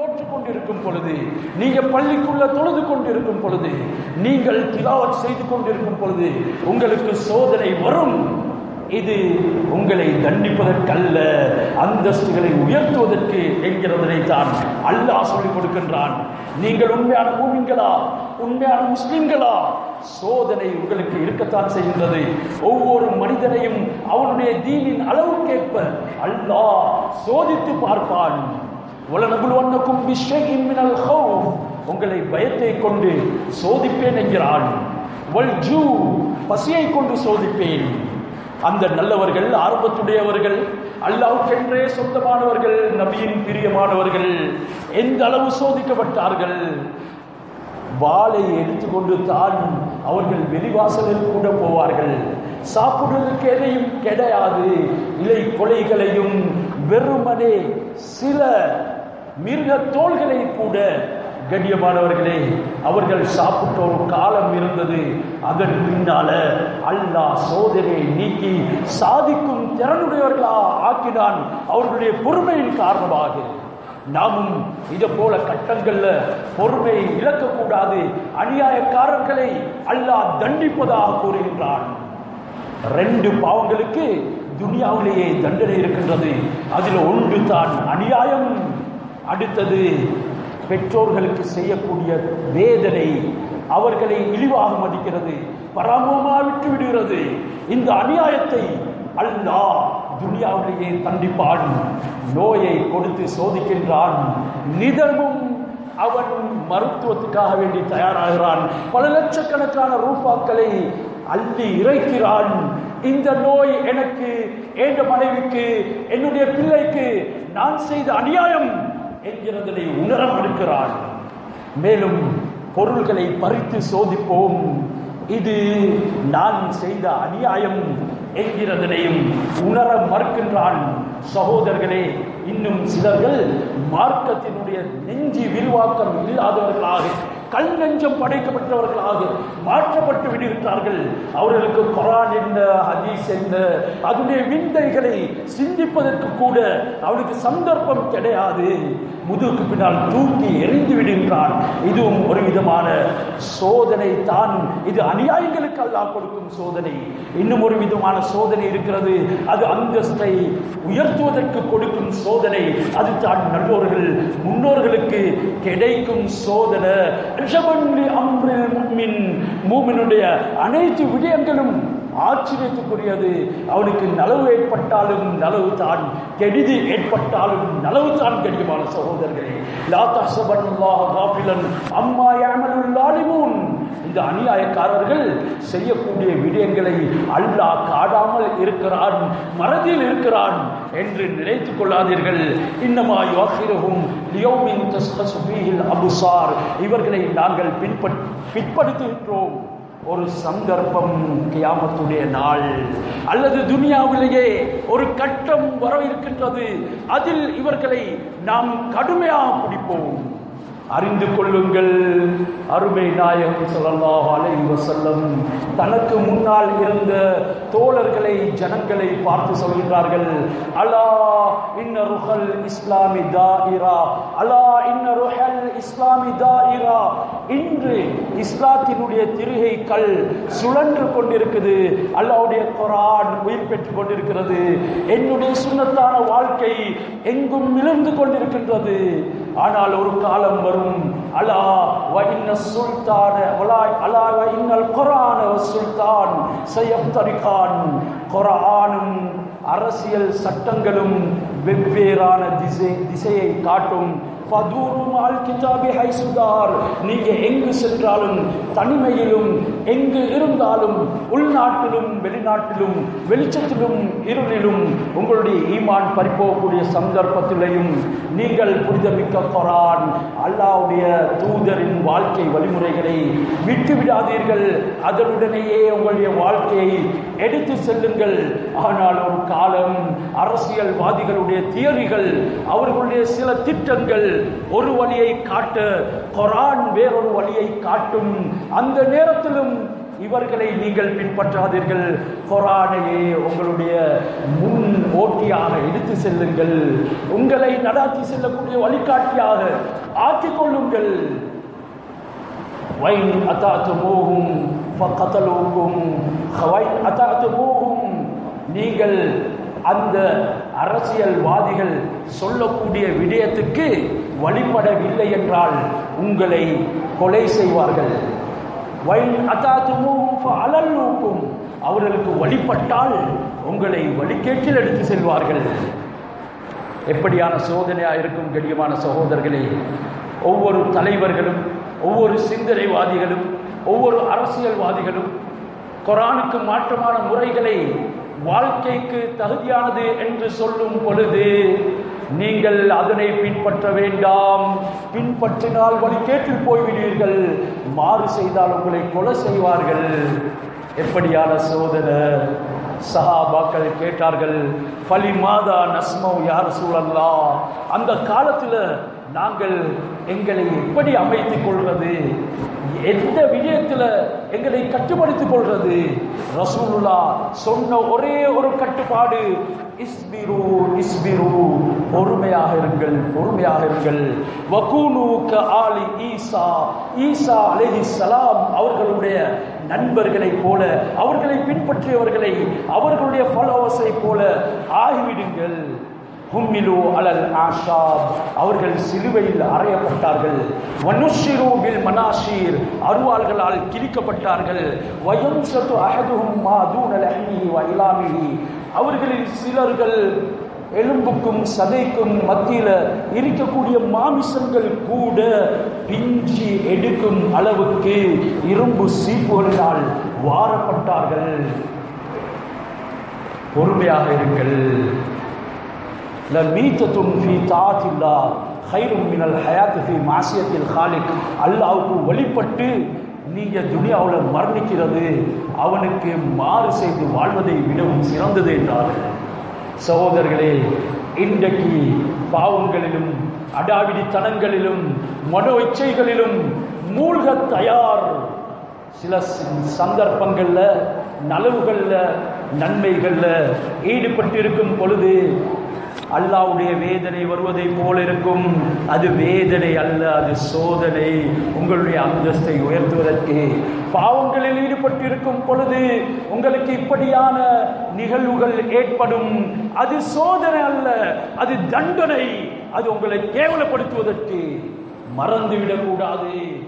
நோற்று கொண்டிருக்கும் பொழுது நீங்க பள்ளிக்குள்ள தொழுது கொண்டிருக்கும் பொழுது நீங்கள் திலாவத் செய்து கொண்டிருக்கும் பொழுது உங்களுக்கு சோதனை வரும். இது உங்களை தண்டிப்பதற்கல்ல அந்தஸ்துகளை உயர்த்துவதற்கு என்கிறதனை தான் அல்லாஹ் சொல்லிக் கொடுக்கின்றான். நீங்கள் உண்மையான மூமின்களா? உண்மையான முஸ்லிம்களா? சோதனை உங்களுக்கு இருக்கத்தான் செய்கின்றது. ஒவ்வொரு மனிதனையும் அவனுடைய தீனின் அளவுக்கேற்ப அல்லாஹ் சோதித்து பார்ப்பான். வலனபுலுவன்னக்கும் உங்களை பயத்தை கொண்டு சோதிப்பேன் என்கிறான் வல் ஜூ பசியை கொண்டு சோதிப்பேன். அந்த நல்லவர்கள் ஆர்வத்துடையவர்கள் அல்லாவுக்கென்றே சொந்தமானவர்கள் நபியின் பிரியமானவர்கள் எந்த அளவு சோதிக்கப்பட்டார்கள்? வாளை எடுத்துக்கொண்டு தான் அவர்கள் வெளிவாசலில் கூட போவார்கள். சாப்பிடுவதற்கு எதையும் கிடையாது. இலை கொலைகளையும் வெறுமனே சில மிருக தோள்களை கூட கண்ணியமானவர்களே அவர்கள் சாப்பிட்ட ஒரு காலம் இருந்தது. அதன் பின்னால அல்லாஹ் சோதனையை நீக்கி சாதிக்கும் திறனுடையவர்களா ஆக்கினான் அவர்களுடைய பொறுமையின் காரணமாக. நாமும் இது போல கட்டங்கள்ல பொறுமையை இழக்கக்கூடாது. அநியாயக்காரர்களை அல்லாஹ் தண்டிப்பதாக கூறுகின்றான். ரெண்டு பாவங்களுக்கு துனியாவிலேயே தண்டனை இருக்கின்றது. அதில் ஒன்று தான் அநியாயம். அடுத்தது பெற்றோர்களுக்கு செய்யக்கூடிய வேதனை அவர்களை இழிவாக மதிக்கிறது பராமரமாக விட்டு விடுகிறது. இந்த அநியாயத்தை அல்லாஹ் துனியாவிலேயே தண்டிப்பான். நோயை கொடுத்து சோதிக்கின்றான். நிதமும் அவன் மருத்துவத்துக்காக வேண்டி தயாராகிறான். பல லட்சக்கணக்கான ரூபாக்களை அள்ளி இறைக்கிறான். இந்த நோய் எனக்கு என் மனைவிக்கு என்னுடைய பிள்ளைக்கு நான் செய்த அநியாயம் என்கிறதனை உணர மறுக்கிறாள் மேலும் பொருள்களை பறித்து சோதிப்போம். இது நான் செய்த அநியாயம் என்கிறதனையும் உணர மறுக்கின்றான் சகோதரர்களே இன்னும் சிலர்கள் மார்க்கத்தினுடைய நெஞ்சி விரிவாக்கம் இல்லாதவர்களாக கல் நெஞ்சம் படைக்கப்பட்டவர்களாக மாற்றப்பட்டு விடுகிறார்கள் அவர்களுக்கு குரான் என்ன ஹதீஸ் என்ன அதனுடைய விந்தைகளை சிந்திப்பதற்கு கூட அவனுக்கு சந்தர்ப்பம் கிடையாது. முதுகுக்கு பின்னால் தூக்கி எரிந்து விடுகின்றான். இதுவும் ஒரு விதமான சோதனை தான். இது அநியாயங்களுக்கு அல்லா கொடுக்கும் சோதனை. இன்னும் ஒரு விதமான சோதனை இருக்கிறது. அது அந்தஸ்தை உயர்த்துவதற்கு கொடுக்கும் சோதனை. அது தான் நல்லோர்கள் முன்னோர்களுக்கு கிடைக்கும் சோதனை. ரிஷபன் அம்ரில் மூமினுடைய அனைத்து விடயங்களும் ஆச்சரியத்துக்குரியது. அவனுக்கு நலவு ஏற்பட்டாலும் நலவு தான் கெடுதி ஏற்பட்டாலும் நலவு தான் கெடுமான சகோதரர்களே. லாத்தா தஹ்சபன்னல்லாஹ காபிலன் அம்மா யஅமலுல் இந்த அநியாயக்காரர்கள் செய்யக்கூடிய விடயங்களை அல்லாஹ் காடாமல் இருக்கிறான் மறதியில் இருக்கிறான் என்று நினைத்துக் கொள்ளாதீர்கள். இன்னமா யோசிரகும் லியோமின் அபுசார். இவர்களை நாங்கள் பின்பற் பிற்படுத்துகின்றோம். ஒரு சந்தர்ப்பம் கியாமத்துடைய நாள். அல்லது துனியாவிலேயே ஒரு கட்டம் வர இருக்கின்றது அதில் இவர்களை நாம் கடுமையாக பிடிப்போம். அறிந்து கொள்ளுங்கள். அருமை நாயகம் ஸல்லல்லாஹு அலைஹி வஸல்லம் தனக்கு முன்னால் இருந்த தோழர்களை ஜனங்களை பார்த்து சொல்கிறார்கள் அலா இன்ன ருஹல் இஸ்லாமி தாயிரா அலா இன்ன ருஹல் இஸ்லாமி தாயிரா. இன்று இஸ்லாத்தினுடைய திருகை கல் சுழன்று கொண்டிருக்குது. அல்லாவுடைய குரான் உயிர் பெற்றுக் கொண்டிருக்கிறது. என்னுடைய சுண்ணத்தான வாழ்க்கை எங்கும் மிளர்ந்து கொண்டிருக்கின்றது. ஆனால் ஒரு காலம் வரும். அலா வ இன்ன சுல்தான வலா அலா வ இன்னல் குர்ஆன வ சுல்தான் சயஃப்தரிகான். குர்ஆனும் அரசியல் சட்டங்களும் வெவ்வேறான திசை திசையை காட்டும் நீங்க எங்கு சென்றாலும் தனிமையிலும் எங்கு இருந்தாலும் உள்நாட்டிலும் வெளிநாட்டிலும் வெளிச்சத்திலும் இருளிலும் உங்களுடைய ஈமான் பறிப்போகக்கூடிய சந்தர்ப்பத்திலையும் நீங்கள் புரிதமிக்க குரான் அல்லாவுடைய தூதரின் வாழ்க்கை வழிமுறைகளை விட்டு விடாதீர்கள் அதனுடனேயே உங்களுடைய வாழ்க்கையை எடுத்து செல்லுங்கள். ஆனால் ஒரு காலம் அரசியல்வாதிகளுடைய தியரிகள் அவர்களுடைய சில திட்டங்கள் ஒரு வழியை காட்ட கொரான் வேறொரு வழியை காட்டும். அந்த நேரத்திலும் இவர்களை நீங்கள் பின்பற்றாதீர்கள். கொரானையே உங்களுடைய முன் ஓட்டியாக எடுத்து செல்லுங்கள். உங்களை நடாத்தி செல்லக்கூடிய வழிகாட்டியாக ஆக்கிக் கொள்ளுங்கள். வைன் அத்தாத்துமோகும் கத்தலோகும் அத்தாத்து போகும் நீங்கள் அந்த அரசியல்வாதிகள் சொல்லக்கூடிய விடயத்துக்கு வழிபடவில்லை என்றால் உங்களை கொலை செய்வார்கள். அலல்லூக்கும் அவர்களுக்கு வழிபட்டால் உங்களை வழிகேட்டில் எடுத்து செல்வார்கள். எப்படியான சோதனையா இருக்கும் கடியமான சகோதரர்களே? ஒவ்வொரு தலைவர்களும் ஒவ்வொரு சிந்தனைவாதிகளும் ஒவ்வொரு அரசியல்வாதிகளும் குரானுக்கு மாற்றமான முறைகளை வாழ்க்கைக்கு தகுதியானது என்று சொல்லும் பொழுது நீங்கள் அதனை பின்பற்ற வேண்டாம். பின்பற்றினால் வழிகேட்டில் போய்விடுவீர்கள். மாறு செய்தால் உங்களை கொலை செய்வார்கள். எப்படியான சோதனை சஹாபாக்கள் கேட்டார்கள் பலி மாதா நஸ்மவ் யார் சூழல்லா அந்த காலத்தில் நாங்கள் எங்களை எப்படி அமைத்துக் கொள்வது? எந்த விஜயத்துல எங்களை கட்டுப்படுத்திக் கொள்வது? ரசூலுல்லா சொன்ன ஒரே ஒரு கட்டுப்பாடு இஸ்பிரு இஸ்பிரு பொறுமையாக இருங்கள் பொறுமையாக இருங்கள். வகூனு க ஆலி ஈசா. ஈசா அலைஹி சலாம் அவர்களுடைய நண்பர்களைப் போல அவர்களை பின்பற்றியவர்களை அவர்களுடைய ஃபாலோவர்ஸை போல ஆகிவிடுங்கள். ஹும்மிலு அலல் ஆஷாப். அவர்கள் சிலுவையில் அறையப்பட்டார்கள். வனுஷிருவில் மனாஷீர். அருவாள்களால் கிழிக்கப்பட்டார்கள். வயம் சத்து அஹதுஹும் மா தூன லஹ்மிஹி அவர்களில் சிலர்கள் எலும்புக்கும் சதைக்கும் மத்தியில் இருக்கக்கூடிய மாமிசங்கள் கூட பிஞ்சி எடுக்கும் அளவுக்கு இரும்பு சீப்புகளினால் வாரப்பட்டார்கள். பொறுமையாக இருங்கள். லமீத்தத்துன் ஃபீ தாத்தில்லா ஹைரும் மினல் ஹயாத்து ஃபி மாசியத்தில் ஹாலிக் அல்லாவுக்கு வழிபட்டு நீங்கள் துனியாவில் மரணிக்கிறது அவனுக்கு மாறு செய்து வாழ்வதை விடவும் சிறந்தது என்றார்கள். சகோதரர்களே இன்றைக்கு பாவங்களிலும் அடாவிடித்தனங்களிலும் மனோ இச்சைகளிலும் மூழ்க தயார். சில சந்தர்ப்பங்களில் நலவுகளில் நன்மைகளில் ஈடுபட்டு இருக்கும் பொழுது அல்லாவுடைய வேதனை வருவதை போல இருக்கும். அது வேதனை அல்ல அது சோதனை. உங்களுடைய அந்தஸ்தை உயர்த்துவதற்கு. பாவங்களில் ஈடுபட்டு இருக்கும் பொழுது உங்களுக்கு இப்படியான நிகழ்வுகள் ஏற்படும். அது சோதனை அல்ல அது தண்டனை. அது உங்களை கேவலப்படுத்துவதற்கு. மறந்துவிடக்கூடாது.